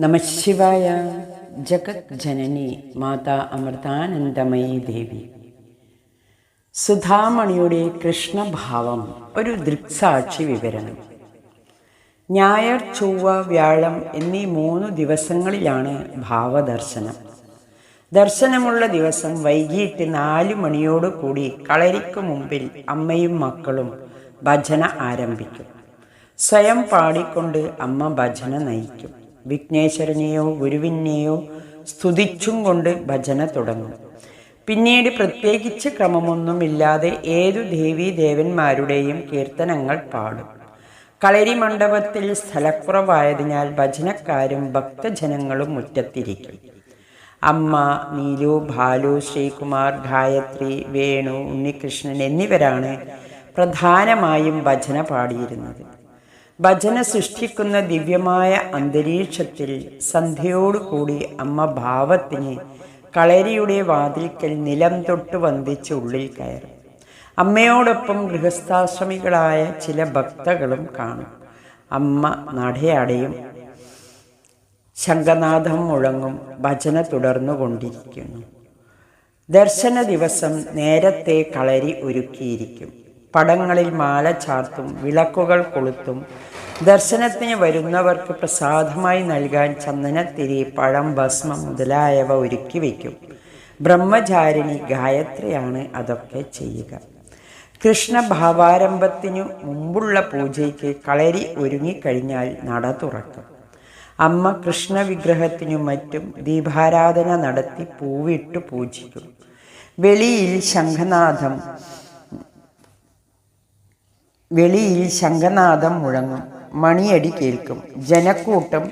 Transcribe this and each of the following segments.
നമശിവായ ജഗത് ജനനി മാതാ അമൃതാനന്ദമയി ദേവി. സുധാമണിയുടെ കൃഷ്ണഭാവം ഒരു ദൃക്സാക്ഷി വിവരണം. ഞായർ ചൊവ്വ വ്യാഴം എന്നീ മൂന്ന് ദിവസങ്ങളിലാണ് ഭാവദർശനം. ദർശനമുള്ള ദിവസം വൈകിട്ട് നാലു മണിയോട് കൂടി കളരിക്ക് മുമ്പിൽ അമ്മയും മക്കളും ഭജന ആരംഭിക്കും. സ്വയം പാടിക്കൊണ്ട് അമ്മ ഭജന നയിക്കും. വിഘ്നേശ്വരനെയോ ഗുരുവിനെയോ സ്തുതിച്ചും കൊണ്ട് ഭജന തുടങ്ങും. പിന്നീട് പ്രത്യേകിച്ച് ക്രമമൊന്നുമില്ലാതെ ഏതു ദേവീ ദേവന്മാരുടെയും കീർത്തനങ്ങൾ പാടും. കളരി മണ്ഡപത്തിൽ സ്ഥലക്കുറവായതിനാൽ ഭജനക്കാരും ഭക്തജനങ്ങളും മുറ്റത്തിരിക്കും. അമ്മ നീലു ഭാലു ശ്രീകുമാർ ഗായത്രി വേണു ഉണ്ണികൃഷ്ണൻ എന്നിവരാണ് പ്രധാനമായും ഭജന പാടിയിരുന്നത്. ഭജന സൃഷ്ടിക്കുന്ന ദിവ്യമായ അന്തരീക്ഷത്തിൽ സന്ധ്യയോടുകൂടി അമ്മ ഭാവത്തിന് കളരിയുടെ വാതിൽക്കൽ നിലം തൊട്ട് വന്ദിച്ച് ഉള്ളിൽ കയറും. അമ്മയോടൊപ്പം ഗൃഹസ്ഥാശ്രമികളായ ചില ഭക്തകളും കാണും. അമ്മ നടയടയും ശംഖനാഥം മുഴങ്ങും ഭജന തുടർന്നുകൊണ്ടിരിക്കുന്നു ദർശന ദിവസം നേരത്തെ കളരി ഒരുക്കിയിരിക്കും. പടങ്ങളിൽ മാല ചാർത്തും വിളക്കുകൾ കൊളുത്തും ദർശനത്തിന് വരുന്നവർക്ക് പ്രസാദമായി നൽകാൻ ചന്ദനത്തിരി പഴം ഭസ്മം മുതലായവ ഒരുക്കി വയ്ക്കും. ബ്രഹ്മചാരിണി ഗായത്രിയാണ് അതൊക്കെ ചെയ്യുക. കൃഷ്ണഭാവാരംഭത്തിനു മുമ്പുള്ള പൂജയ്ക്ക് കളരി ഒരുങ്ങിക്കഴിഞ്ഞാൽ നട തുറക്കും. അമ്മ കൃഷ്ണവിഗ്രഹത്തിനു മറ്റും ദീപാരാധന നടത്തി പൂവിട്ട് പൂജിക്കും. വെളിയിൽ ശംഖനാഥം വെളിയിൽ ശംഖനാഥം മുഴങ്ങും. മണിയടി കേൾക്കും. ജനക്കൂട്ടം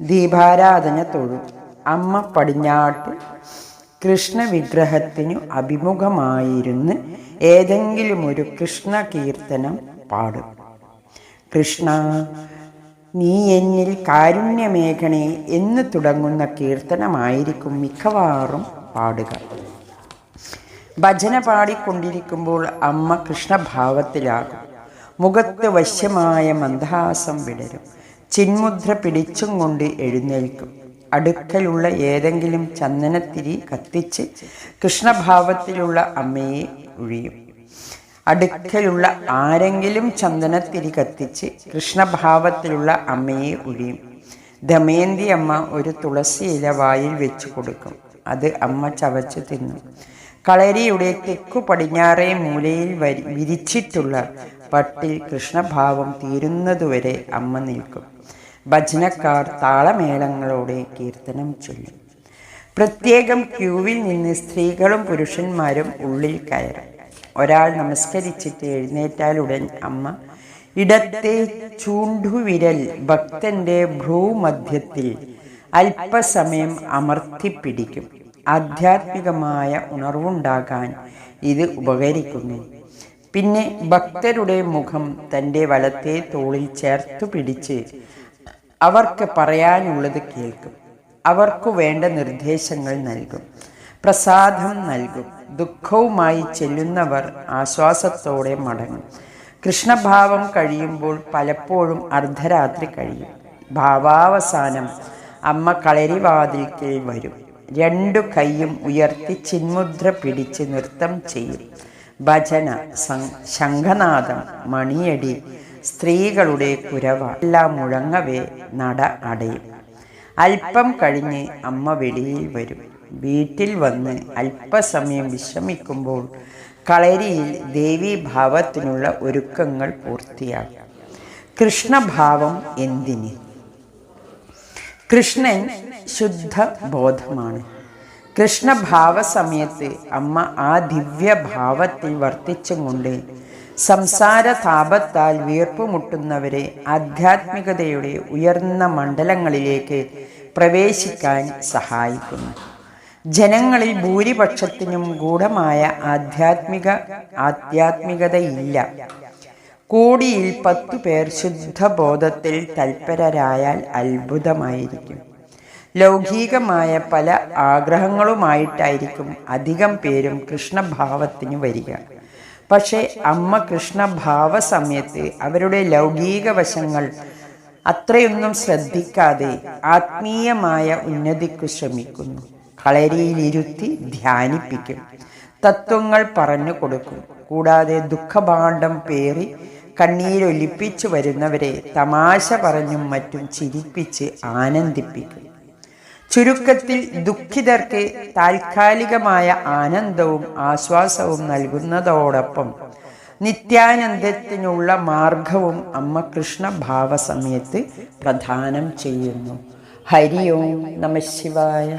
ദീപാരാധന തൊഴും. അമ്മ പടിഞ്ഞാട്ട് കൃഷ്ണവിഗ്രഹത്തിനു അഭിമുഖമായിരുന്ന് ഏതെങ്കിലും ഒരു കൃഷ്ണ കീർത്തനം പാടും. കൃഷ്ണ നീ എന്നിൽ കാരുണ്യമേഘണേ എന്ന് തുടങ്ങുന്ന കീർത്തനമായിരിക്കും മിക്കവാറും പാടുക. ഭജന പാടിക്കൊണ്ടിരിക്കുമ്പോൾ അമ്മ കൃഷ്ണഭാവത്തിലാകും. മുഖത്ത് വശ്യമായ മന്ദഹാസം വിടരും. ചിന്മുദ്ര പിടിച്ചും കൊണ്ട് എഴുന്നേൽക്കും. അടുക്കലുള്ള ഏതെങ്കിലും ചന്ദനത്തിരി കത്തിച്ച് കൃഷ്ണഭാവത്തിലുള്ള അമ്മയെ ഒഴിയും അടുക്കലുള്ള ആരെങ്കിലും ചന്ദനത്തിരി കത്തിച്ച് കൃഷ്ണഭാവത്തിലുള്ള അമ്മയെ ഒഴിയും ദമയന്തി അമ്മ ഒരു തുളസി ഇല വായിൽ വെച്ച് കൊടുക്കും. അത് അമ്മ ചവച്ച് തിന്നും. കളരിയുടെ തെക്കു പടിഞ്ഞാറേ മൂലയിൽ വരി വിരിച്ചിട്ടുള്ള പട്ടിൽ കൃഷ്ണഭാവം തീരുന്നതുവരെ അമ്മ നിൽക്കും. ഭജനക്കാർ താളമേളങ്ങളോടെ കീർത്തനം ചൊല്ലും. പ്രത്യേകം ക്യൂവിൽ നിന്ന് സ്ത്രീകളും പുരുഷന്മാരും ഉള്ളിൽ കയറും. ഒരാൾ നമസ്കരിച്ചിട്ട് എഴുന്നേറ്റാലുടൻ അമ്മ ഇടത്തെ ചൂണ്ടുവിരൽ ഭക്തന്റെ ഭ്രൂമധ്യത്തിൽ അല്പസമയം അമർത്തിപ്പിടിക്കും. ആധ്യാത്മികമായ ഉണർവുണ്ടാകാൻ ഇത് ഉപകരിക്കുന്നു. പിന്നെ ഭക്തരുടെ മുഖം തന്റെ വലത്തെ തോളിൽ ചേർത്തു പിടിച്ച് അവർക്ക് പറയാനുള്ളത് കേൾക്കും. അവർക്കു വേണ്ട നിർദ്ദേശങ്ങൾ നൽകും. പ്രസാദം നൽകും. ദുഃഖവുമായി ചെല്ലുന്നവർ ആശ്വാസത്തോടെ മടങ്ങും. കൃഷ്ണഭാവം കഴിയുമ്പോൾ പലപ്പോഴും അർദ്ധരാത്രി കഴിയും. ഭാവാവസാനം അമ്മ കളരിവാതിൽക്കൽ വരും. രണ്ടു കൈയും ഉയർത്തി ചിന്മുദ്ര പിടിച്ച് നൃത്തം ചെയ്യും. ഭജന ശംഖനാഥം മണിയടി സ്ത്രീകളുടെ കുരവ എല്ലാം മുഴങ്ങവേ നട അടയും. അല്പം കഴിഞ്ഞ് അമ്മ വെളിയിൽ വരും. വീട്ടിൽ വന്ന് അല്പസമയം വിശ്രമിക്കുമ്പോൾ കളരിയിൽ ദേവീഭാവത്തിനുള്ള ഒരുക്കങ്ങൾ പൂർത്തിയാകും. കൃഷ്ണഭാവം എന്തിന്? കൃഷ്ണൻ ശുദ്ധ ബോധമാണ് കൃഷ്ണഭാവ സമയത്ത് അമ്മ ആ ദിവ്യഭാവത്തിൽ വർത്തിച്ചും കൊണ്ട് സംസാര താപത്താൽ വീർപ്പുമുട്ടുന്നവരെ ആധ്യാത്മികതയുടെ ഉയർന്ന മണ്ഡലങ്ങളിലേക്ക് പ്രവേശിക്കാൻ സഹായിക്കുന്നു. ജനങ്ങളിൽ ഭൂരിപക്ഷത്തിനും ഗൂഢമായ ആധ്യാത്മിക ആധ്യാത്മികതയില്ല. കോടിയിൽ പത്തു പേർ ശുദ്ധബോധത്തിൽ തൽപരരായാൽ അത്ഭുതമായിരിക്കും. ലൗകികമായ പല ആഗ്രഹങ്ങളുമായിട്ടായിരിക്കും അധികം പേരും കൃഷ്ണഭാവത്തിന് വരിക. പക്ഷേ അമ്മ കൃഷ്ണഭാവ സമയത്ത് അവരുടെ ലൗകിക വശങ്ങൾ അത്രയൊന്നും ശ്രദ്ധിക്കാതെ ആത്മീയമായ ഉന്നതിക്കു ശ്രമിക്കുന്നു. കളരിയിലിരുത്തി ധ്യാനിപ്പിക്കും. തത്വങ്ങൾ പറഞ്ഞു കൊടുക്കും. കൂടാതെ ദുഃഖഭാണ്ഡം പേറി കണ്ണീരൊലിപ്പിച്ചു വരുന്നവരെ തമാശ പറഞ്ഞും മറ്റും ചിരിപ്പിച്ച് ആനന്ദിപ്പിക്കും. ചുരുക്കത്തിൽ ദുഃഖിതർക്ക് താൽക്കാലികമായ ആനന്ദവും ആശ്വാസവും നൽകുന്നതോടൊപ്പം നിത്യാനന്ദത്തിനുള്ള മാർഗവും അമ്മ കൃഷ്ണ ഭാവസമയത്ത് പ്രദാനം ചെയ്യുന്നു. ഹരി ഓം നമ ശിവായ.